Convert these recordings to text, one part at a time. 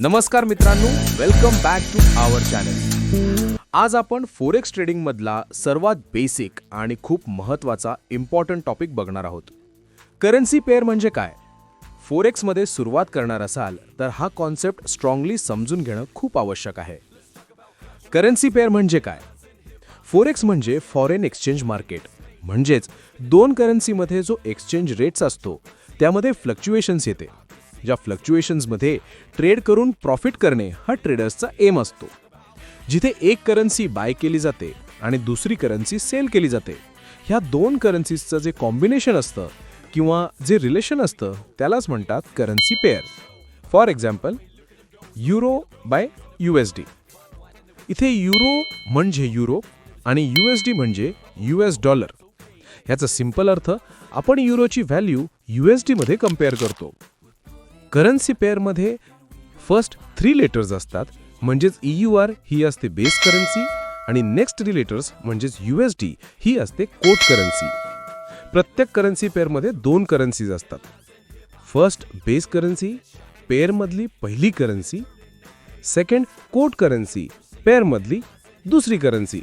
नमस्कार मित्रांनो welcome back to our channel आज आपण फोरेक्स ट्रेडिंगमधला सर्वात बेसिक आणि खूप महत्त्वाचा इम्पॉर्टंट टॉपिक बघणार आहोत. करन्सी पेअर म्हणजे काय? फोरेक्समध्ये सुरुवात करणार असाल तर हा कॉन्सेप्ट स्ट्रॉंगली समजून घेणं खूप आवश्यक आहे. करन्सी पेअर म्हणजे काय? फोरेक्स म्हणजे फॉरेन एक्सचेंज मार्केट म्हणजेच दोन करन्सीमध्ये जो एक्सचेंज रेट्स असतो त्यामध्ये फ्लक्च्युएशन्स येते. ज्या फ्लक्च्युएशन्समध्ये ट्रेड करून प्रॉफिट करणे हा ट्रेडर्सचा एम असतो. जिथे एक करन्सी बाय केली जाते आणि दुसरी करन्सी सेल केली जाते ह्या दोन करन्सीजचं जे कॉम्बिनेशन असतं किंवा जे रिलेशन असतं त्यालाच म्हणतात currency pair for example euro by U S D इथे युरो म्हणजे युरोप आणि यू एस डी म्हणजे यू एस डॉलर ह्याचा सिंपल अर्थ आपण युरोची व्हॅल्यू यू एस डीमध्ये कंपेअर करतो. करन्सी पेअरमध्ये फर्स्ट थ्री लेटर्स असतात. म्हणजेच ई यू आर ही असते बेस करन्सी आणि नेक्स्ट थ्री लेटर्स म्हणजेच यू एस डी ही असते कोट करन्सी प्रत्येक करन्सी पेअरमध्ये दोन करन्सीज असतात. फर्स्ट बेस करन्सी पेअरमधली पहिली करन्सी सेकंड कोट करन्सी पेअरमधली दुसरी currency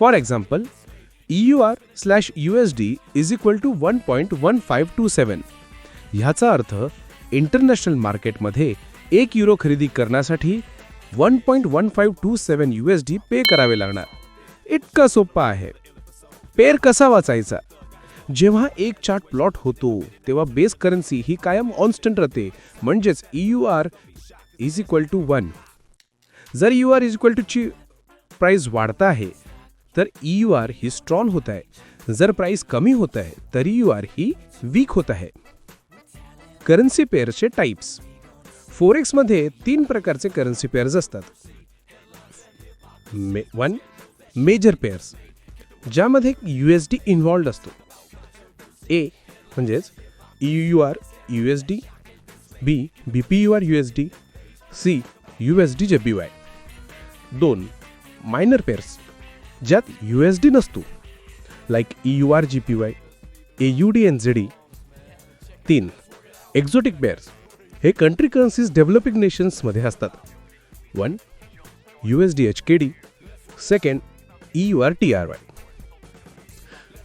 for example E U R slash U S D is equal to one point one five two seven ह्याचा अर्थ इंटरनॅशनल मार्केटमध्ये एक युरो खरेदी करण्यासाठी one point one five two seven U S D pay करावे लागणार. इतका सोपा आहे. पेअर कसा वाचायचा? जेव्हा एक चार्ट प्लॉट होतो तेव्हा बेस करन्सी ही कायम ऑन्स्टंट राहते. म्हणजेच E U R is equal to one जर यू आर इज इक्वल टूची प्राईस वाढता आहे तर ई यू आर ही स्ट्रॉंग होत आहे. जर प्राईस कमी होत आहे तर यू आर ही वीक होत आहे. करन्सी पेअर्सचे टाईप्स फोरेक्समध्ये तीन प्रकारचे करन्सी पेअर्स असतात. मे वन मेजर पेअर्स ज्यामध्ये यू एस डी इन्व्हॉल्ड असतो. ए म्हणजेच E U R U S D B B P U R U S D C U S D J B Y दोन minor pairs ज्यात U S D नसतो. Like E U R G P Y A U D N Z E तीन exotic pairs हे country currencies developing नेशन्समध्ये असतात. One U S D H K D. Second E U R T R Y.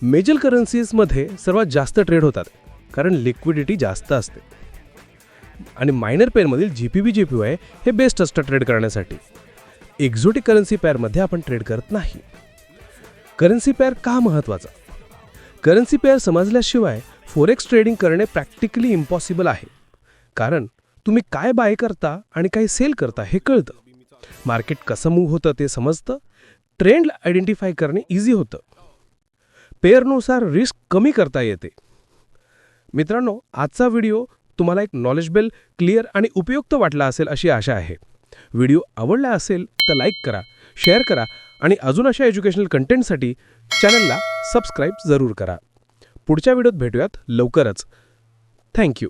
Major करन्सीजमध्ये सर्वात जास्त trade होतात कारण liquidity जास्त असते. आणि minor पेअरमधील G P B J P Y हे बेस्ट असतं ट्रेड करण्यासाठी. एक्झोटिक करन्सी पेअरमध्ये आपण ट्रेड करत नाही. करन्सी पेअर का महत्त्वाचा करन्सी पेअर समजल्याशिवाय फोरेक्स ट्रेडिंग करणे प्रॅक्टिकली इम्पॉसिबल आहे. कारण तुम्ही काय बाय करता आणि काय सेल करता हे कळतं. मार्केट कसं मूव्ह होतं ते समजतं. ट्रेंड आयडेंटिफाय करणे इझी होतं. पेअरनुसार रिस्क कमी करता येते. मित्रांनो आजचा व्हिडिओ तुम्हाला एक नॉलेजबेल क्लिअर आणि उपयुक्त वाटला असेल अशी आशा आहे. व्हिडिओ आवडला असेल तर लाईक करा शेअर करा आणि अजून अशा एज्युकेशनल कंटेंटसाठी चॅनलला सबस्क्राईब जरूर करा. पुढच्या व्हिडिओत भेटूयात. लवकरच. थँक्यू